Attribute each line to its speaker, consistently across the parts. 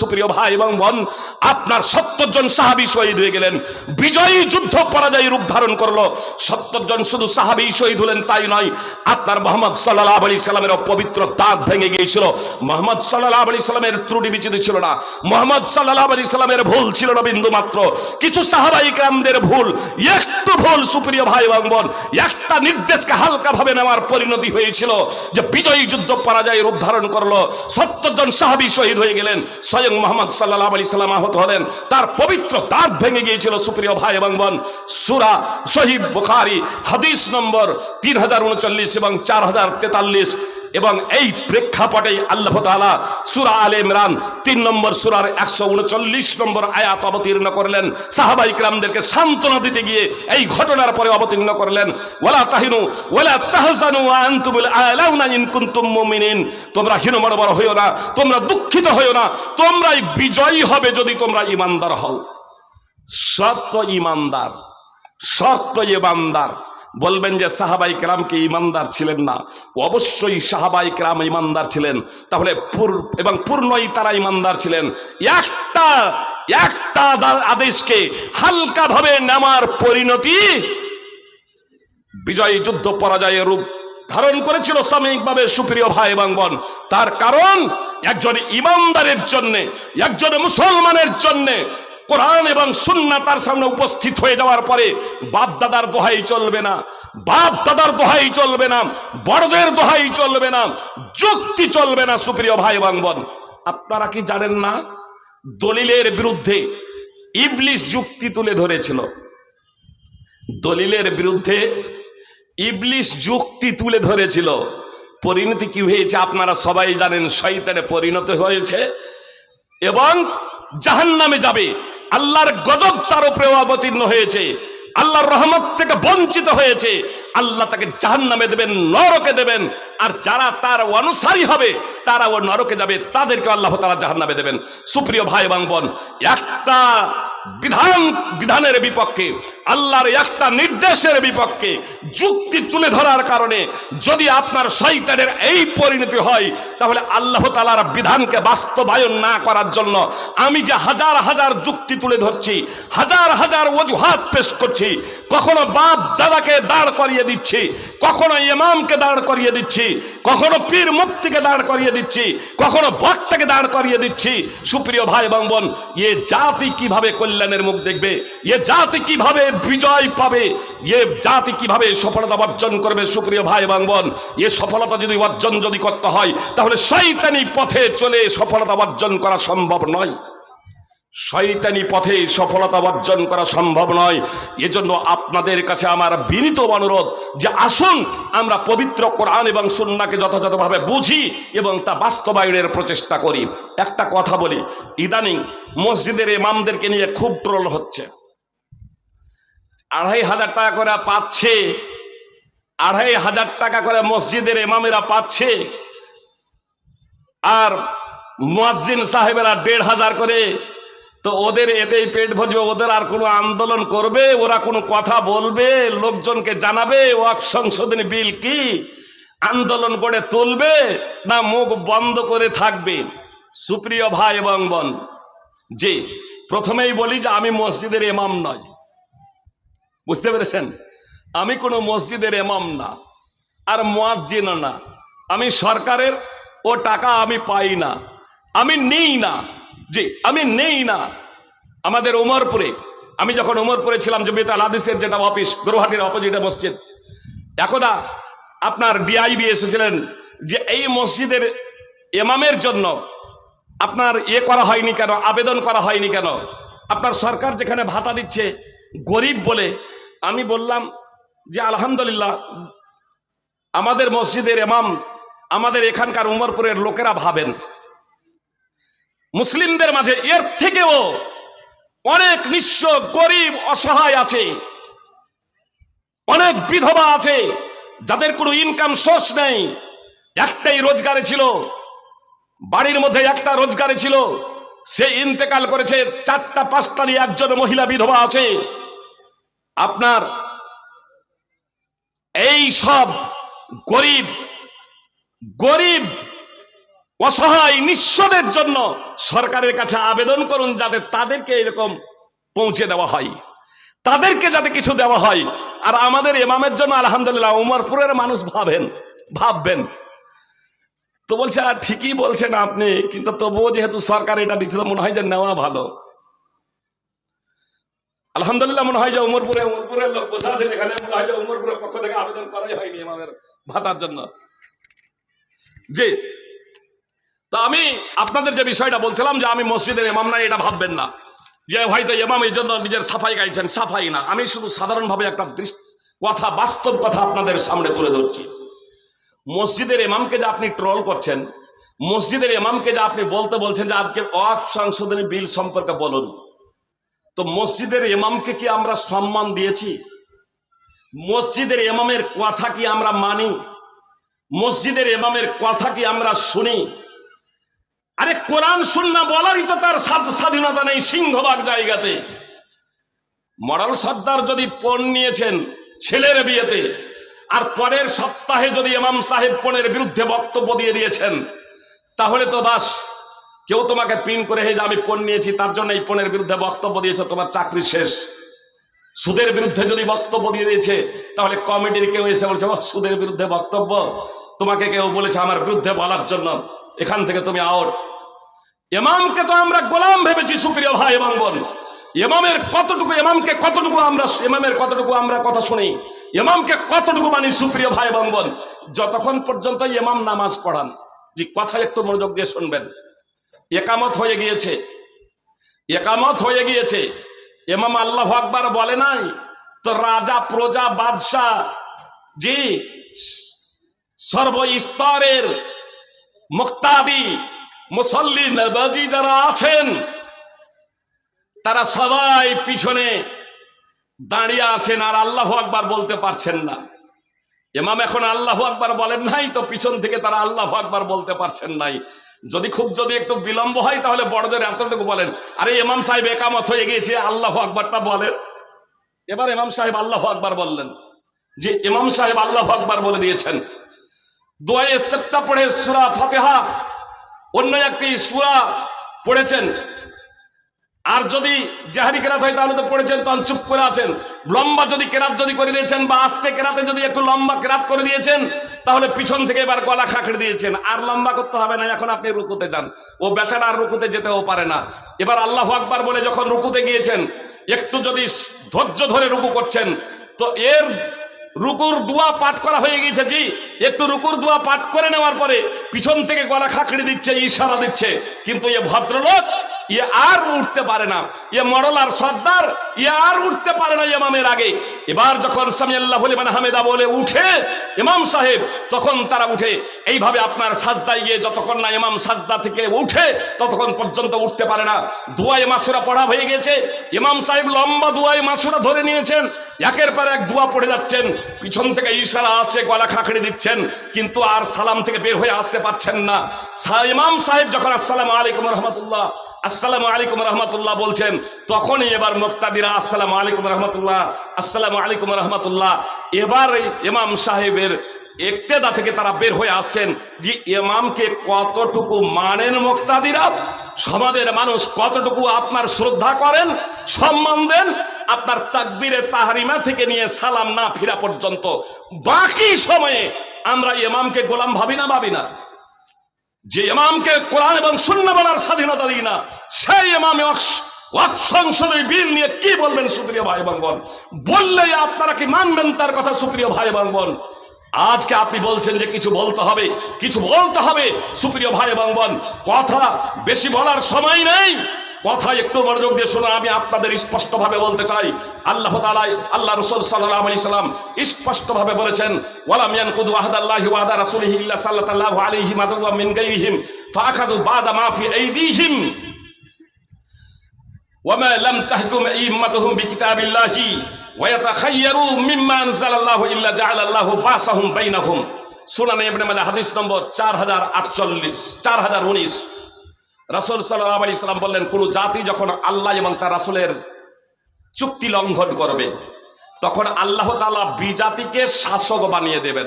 Speaker 1: সুপ্রিয় ভাই এবং বোন, আপনার সত্তর জন সাহাবি শহীদ হয়ে গেলেন। বিজয়ী যুদ্ধ পরাজয়ী রূপ ধারণ করল। সত্তর জন শুধু সাহাবি শহীদ হলেন তাই নয়, আপনার মোহাম্মদ সাল্লাহ আলী সাল্লামের পবিত্র দাঁত ভেঙে গিয়েছিল। মোহাম্মদ সাল্লাহ আলী সাল্লামের ত্রুটি বিচিত ছিল না। মোহাম্মদ সাল্লাহ আলী সাল্লামের ভুল ছিল না বিন্দু মাত্র। কিছু সাহাবাই গ্রামদের ভুল, একটু ভুল সুপ্রিয় ভাই এবং বোন, একটা নির্দেশকে হালকা ভাবে নেওয়ার পরিণতি হয়েছিল যে বিজয়ী যুদ্ধ পরাজয় রূপ ধারণ করল। সত্তর জন সাহাবি শহীদ হয়ে গেলেন। স্বয়ং মোহাম্মদ সাল্লাহ আলি সাল্লাম আহত হলেন। তার পবিত্র তার ভেঙে গিয়েছিল, সুপ্রিয় ভাই এবং বোন। সুরা সহিব বুখারি, হাদিস নম্বর তিন হাজার উনচল্লিশ এবং চার হাজার তেতাল্লিশ। এবং এই প্রেক্ষাপটে আল্লাহ তাআলা সুরা আলে ইমরান তিন নম্বর সুরার একশো উনচল্লিশ নম্বর আয়াত অবতীর্ণ করলেন। সাহাবাই ক্রামদেরকে সান্ত্বনা দিতে গিয়ে এই ঘটনার পরে অবতীর্ণ করলেন। ওয়ালা তাহিনু, ওয়ালা তাহজানু ওয়া আনতুমুল আলাউনা ইন কুনতুম মুমিনিন। তোমরা হীনমড় বড় হইও না, তোমরা দুঃখিত হইও না, তোমরাই বিজয়ী হবে যদি তোমরা ইমানদার হও। সত্য ইমানদার সত্য ইমানদার বলবেন যে সাহাবাই কেরাম কি ইমানদার ছিলেন না? অবশ্যই সাহাবাই কেরাম ইমানদার ছিলেন। তাহলে এবং পূর্ণই তারা ইমানদার ছিলেন। একটা একটা আদেশকে হালকাভাবে নেওয়ার পরিণতি বিজয়ী যুদ্ধ পরাজয়ের রূপ ধারণ করেছিল সাময়িকভাবে সুপ্রিয় ভাই এবং বোন। তার কারণ একজন ইমানদারের জন্যে, একজন মুসলমানের জন্যে কোরআন এবং সুন্না তার সামনে উপস্থিত হয়ে যাওয়ার পরে বাপ দাদার দোহাই চলবে না, বাপ দাদার দোহাই চলবে না, বড়দের দোহাই চলবে না, যুক্তি চলবে না, সুপ্রিয় ভাই এবং বোন। আপনারা কি জানেন না, দলিলের বিরুদ্ধে ইবলিশ যুক্তি তুলে ধরেছিল। দলিলের বিরুদ্ধে ইবলিশ যুক্তি তুলে ধরেছিল। পরিণতি কি হয়েছে আপনারা সবাই জানেন, শয়তানে পরিণত হয়েছে এবং জাহান্নামে যাবে। আল্লাহর গজব তার উপরে অবতীর্ণ হয়েছে। আল্লাহর রহমত থেকে বঞ্চিত হয়েছে। আল্লাহ তাকে জাহান নামে দেবেন, নরকে দেবেন। আর যারা তার অনুসারী হবে তারা ও নরকে যাবে। তাদেরকে আল্লাহ তারা জাহান নামে দেবেন। সুপ্রিয় ভাই এবং বোন, একটা বিধান, বিধানের বিপক্ষে, আল্লাহর একটা নির্দেশের বিপক্ষে যুক্তি তুলে ধরার কারণে যদি আপনার শৈতানের এই পরিণতি হয়, তাহলে আল্লাহ তালার বিধানকে বাস্তবায়ন না করার জন্য আমি যে হাজার হাজার যুক্তি তুলে ধরছি, হাজার হাজার অজুহাত পেশ করছি, কখনো বাপ দাদাকে দাঁড় করিয়ে দিচ্ছি, কখনো ইমামকে দাঁড় করিয়ে দিচ্ছি, কখনো পীর মুক্তিকে দাঁড় করিয়ে দিচ্ছি, কখনো বক্তাকে দাঁড় করিয়ে দিচ্ছি। সুপ্রিয় ভাই এবং বোন, এ জাতি কীভাবে কল্যাণের মুখ দেখবে। এ জাতি কীভাবে বিজয় পাবে? এ জাতি কীভাবে সফলতা অর্জন করবে? সুপ্রিয় ভাই এবং বোন, এ সফলতা যদি অর্জন যদি করতে হয়, তাহলে শৈতানি পথে চলে সফলতা অর্জন করা সম্ভব নয়। শয়তানি পথে সফলতা অর্জন করা সম্ভব নয়। এজন্য আপনাদের কাছে আমার বিনীত অনুরোধ যে আসুন, আমরা পবিত্র কোরআন এবং সুন্নাকে যথাযথভাবে বুঝি এবং তা বাস্তবায়নের প্রচেষ্টা করি। একটা কথা বলি, ইদানিং মসজিদের ইমামদেরকে নিয়ে খুব ট্রোল হচ্ছে। আড়াই হাজার টাকা করে পাচ্ছে, আড়াই হাজার টাকা করে মসজিদের ইমামেরা পাচ্ছে, আর মুয়াজ্জিন সাহেবেরা দেড় হাজার করে তো ওদের এতেই পেট ভরবে, ওদের আর কোনো আন্দোলন করবে, ওরা কোনো কথা বলবে, লোকজনকে জানাবে, ওয়াক সংশোধনী বিল কি? আন্দোলন করে তুলবে না মুখ বন্ধ করে থাকবে? সুপ্রিয় ভাই এবং বোন যে প্রথমেই বলি যে আমি মসজিদের এমাম নয় বুঝতে পেরেছেন? আমি কোনো মসজিদের এমাম না, আর মোয়াজ্জিন না। আমি সরকারের ও টাকা আমি পাই না, আমি নেই না। জি, আমি নেই না। আমাদের উমরপুরে আমি যখন উমরপুরে ছিলাম, জমিয়ত আল হাদিসের যেটা অফিস, গুরুহাটির অপোজিটে মসজিদ, একদা আপনার ডিআইবি এসেছিলেন যে এই মসজিদের এমামের জন্য আপনার ইয়ে করা হয়নি কেন, আবেদন করা হয়নি কেন? আপনার সরকার যেখানে ভাতা দিচ্ছে, গরিব বলে, আমি বললাম যে আলহামদুলিল্লাহ, আমাদের মসজিদের এমাম আমাদের এখানকার উমরপুরের লোকেরা ভাবেন। মুসলিমদের মাঝে এর থেকেও অনেক নিঃস্ব, গরিব, অসহায় আছে। অনেক বিধবা আছে, যাদের কোনো ইনকাম সোর্স নেই। একটাই রোজগারে ছিল, বাড়ির মধ্যে একটা রোজগারে ছিল, সে ইন্তেকাল করেছে, চারটা, পাঁচটা নিয়ে একজন মহিলা বিধবা আছে। আপনার এই সব গরিব গরিব অসহায় নিঃস্বদের জন্য সরকারের কাছে আবেদন করুন যাতে তাদেরকে এরকম পৌঁছে দেওয়া হয়। তাদেরকে যাতে কিছু দেওয়া হয়। আর আমাদের এমামের জন্য আলহামদুলিল্লাহ উমরপুরের মানুষ ভাবেন, ভাববেন। তো বলছে, আর ঠিকই বলছেন আপনি, কিন্তু তবুও যেহেতু সরকার এটা দিচ্ছে, তো মনে হয় যে নেওয়া ভালো। আলহামদুলিল্লাহ মনে হয় যে উমরপুরে, উমরপুরের লোক বসে আছেন এখানে, মনে হয় যে উমরপুরের পক্ষ থেকে আবেদন করাই হয়নি এমামের ভাতার জন্য। জি তো আমি আপনাদের যে বিষয়টা বলছিলাম যে আমি মসজিদের ইমাম না এটা ভাববেন না। যে হয়তো ইমাম এই জন্য নিজের সাফাই গাইছেন, সাফাই না। আমি শুধু সাধারণভাবে একটা কথা, বাস্তব কথা আপনাদের সামনে তুলে ধরছি। মসজিদের ইমামকে যে আপনি ট্রল করছেন, মসজিদের ইমামকে যে আপনি বলতে বলছেন যে আজকে অফ সংশোধনী বিল সম্পর্কে বলুন। তো মসজিদের ইমামকে কি আমরা সম্মান দিয়েছি? মসজিদের ইমামের কথা কি আমরা মানি? মসজিদের ইমামের কথা কি আমরা শুনি? আরে কোরআন শুননা বলারই তো তার স্বাধ- স্বাধীনতা নেই সিংহভাগ জায়গাতে। মরাল সর্দার যদি পণ নিয়েছেন ছেলের বিয়েতে আর পরের সপ্তাহে যদি ইমাম সাহেব পণের বিরুদ্ধে বক্তব্য দিয়ে দিয়েছেন তাহলে তো বাস কেউ তোমাকে পিন করে হে যে আমি পণ নিয়েছি তার জন্য এই পণের বিরুদ্ধে বক্তব্য দিয়েছ তোমার চাকরি শেষ। সুদের বিরুদ্ধে যদি বক্তব্য দিয়ে দিয়েছে তাহলে কমিটির কেউ এসে বলছে "ও, সুদের বিরুদ্ধে বক্তব্য? তোমাকে কেউ বলেছে আমার বিরুদ্ধে বলার জন্য। এখান থেকে তুমি আওর এমামকে তো আমরা গোলাম ভেবেছি, সুপ্রিয় ভাই এবং বোন। ইমামের কতটুকু, ইমামকে কতটুকু আমরা ইমামের কতটুকু আমরা কথা শুনি? ইমামকে কতটুকু মানি, সুপ্রিয় ভাই এবং বোন? যতক্ষণ পর্যন্ত ইমাম নামাজ পড়ান যে কথা একটু মনোযোগ দিয়ে শুনবেন। একামত হয়ে গিয়েছে। একামত হয়ে গিয়েছে। এমাম আল্লাহ আকবার বলে নাই, তো রাজা, প্রজা, বাদশাহ, জি সর্বস্তরের মুক্তাদি, মুসল্লি নবাজি যারা আছেন, তারা সবাই পিছনে দাঁড়িয়ে আছেন আর আল্লাহ আকবার বলতে পারছেন না। এমাম এখন আল্লাহ আকবার বলেন নাই তো পিছন থেকে তারা আল্লাহ আকবার বলতে পারছেন নাই। যদি খুব যদি একটু বিলম্ব হয় তাহলে বড়দের এতটুকু বলেন। আরে ইমাম সাহেব একামত হয়ে গিয়েছে, আল্লাহ আকবারটা বলেন। এবার এমাম সাহেব আল্লাহ আকবার বললেন। যে ইমাম সাহেব আল্লাহ আকবার বলে দিয়েছেন। দোয়া ইস্তেপ্তা পড়ে সুরা ফাতেহা, অন্য একটি সুরা পড়েছেন। আর যদি জাহারি কেরাত হয় তাহলে তো পড়েছেন, তখন চুপ করে আছেন। লম্বা যদি কেরাত যদি করে দিয়েছেন বা আস্তে কেরাতে যদি একটু লম্বা কেরাত করে দিয়েছেন, তাহলে পিছন থেকে এবার গলা খাঁকড়ে দিয়েছেন। আর লম্বা করতে হবে না, এখন আপনি রুকুতে যান। ও বেচারা আর রুকুতে যেতেও পারে না। এবার আল্লাহ আকবার বলে যখন রুকুতে গিয়েছেন, একটু যদি ধৈর্য ধরে রুকু করছেন, তো এর রুকুর দোয়া পাঠ করা হয়ে গেছে জি। একটু রুকুর দোয়া পাঠ করে নেওয়ার পরে পিছন থেকে গলা খাঁকড়ে দিচ্ছে, ইশারা দিচ্ছে। কিন্তু এ ভদ্রলোক ইয়ে আর উঠতে পারে না। ইয়ে মডল আর সর্দার ইয়ে আর উঠতে পারে না ইমামের আগে। এবার যখন সামিয়াল্লাহ মানে হামেদা বলে উঠে ইমাম সাহেব, তখন তারা উঠে, এইভাবে আপনার সাজদায় গিয়ে যতক্ষণ না ইমাম সাজদা থেকে উঠে, ততক্ষণ পর্যন্ত উঠতে পারে না। দুয়ায় মাসুরা পড়া হয়ে গেছে ইমাম সাহেব লম্বা দুয়ায় মাসুরা ধরে নিয়েছেন। একের পর এক দোয়া পড়ে যাচ্ছেন। পিছন থেকে ইশারা আসছে, গলা খাঁকড়ে দিচ্ছেন, কিন্তু আর সালাম থেকে বের হয়ে আসতে পারছেন না। ইমাম সাহেব যখন আসসালাম আলাইকুম রহমতুল্লাহ, আসসালামু আলাইকুম রহমতুল্লাহ বলছেন, তখনই এবার মুক্তাদিরা আসসালাম আলাইকুম রহমতুল্লাহ, আসসালাম আলাইকুম রহমতুল্লাহ, এবার ইমাম সাহেবের একতেদা থেকে তারা বের হয়ে আসছেন যে, ইমামকে কতটুকু মানেন মুক্তাদিরা সমাজের মানুষ কতটুকু আপনার শ্রদ্ধা করেন, সম্মান দেন আপনার তাকবীরে তাহারিমা থেকে নিয়ে সালাম না ফিরা পর্যন্ত। বাকি সময়ে আমরা ইমামকে গোলাম ভাবি না ভাবি না। যে ইমামকে কোরআন এবং শূন্য বলার স্বাধীনতা দিই না, সেই ইমামে সংসদের বিল নিয়ে কি বলবেন সুপ্রিয় ভাই এবং বোন বললেই আপনারা কি মানবেন তার কথা সুপ্রিয় ভাই এবং আজকে আপনি বলছেন যে কিছু বলতে হবে, কিছু বলতে হবে, সুপ্রিয় ভাই এবং কথা বেশি বলার সময় নেই। কথা একটু মনোযোগ দিয়ে শোনা, আমি আপনাদের স্পষ্টভাবে বলতে চাই। আল্লাহ তালাই আল্লাহ রসুল সাল্লাম আলি সাল্লাম স্পষ্টভাবে বলেছেন ওয়ালামিয়ান কুদু আহাদাল্লাহি ওয়াদা রাসুলিহ ইল্লা সাল্লাহ আলিহি মাদুয়া মিন গাইহিম ফাখাদু বাদা মাফি ওয়া ওয়ামা লাম তাহকুম ইম্মাতুহুম বিকিতাবিল্লাহি, ওয়া ইয়াতাখায়্যারু মিম্মা আনজালাল্লাহু ইল্লা জাআলাল্লাহু বাসাহুম বাইনাহুম। সুনানে ইবনে মাজাহ হাদিস নম্বর 4048 4019 রাসুল সাল্লাহ আলি ইসলাম বললেন, কোনো জাতি যখন আল্লাহ এবং তার রাসুলের চুক্তি লঙ্ঘন করবে, তখন আল্লাহ তালা বিজাতিকে শাসক বানিয়ে দেবেন,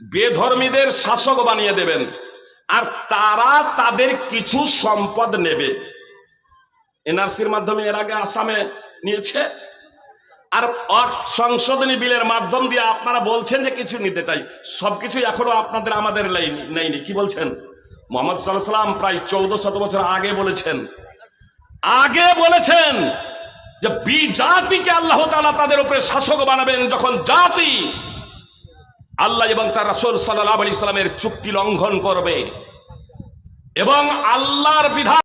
Speaker 1: বেধর্মীদের শাসক বানিয়ে দেবেন, আর তারা তাদের কিছু সম্পদ নেবে। এনআরসির মাধ্যমে এর আগে আসামে নিয়েছে। আর সংশোধনী বিলের মাধ্যম দিয়ে আপনারা বলছেন যে কিছু নিতে চাই, সবকিছু এখনও আপনাদের, আমাদের নেয়নি। কি বলছেন? মোহাম্মদ সাল্লাম প্রায় চৌদ্দ শত বছর আগে বলেছেন আগে বলেছেন যে বি জাতিকে আল্লাহ তালা তাদের উপরে শাসক বানাবেন যখন জাতি আল্লাহ এবং তার রাসুল সাল্লাহ আলি সাল্লামের চুক্তি লঙ্ঘন করবে এবং আল্লাহর বিধান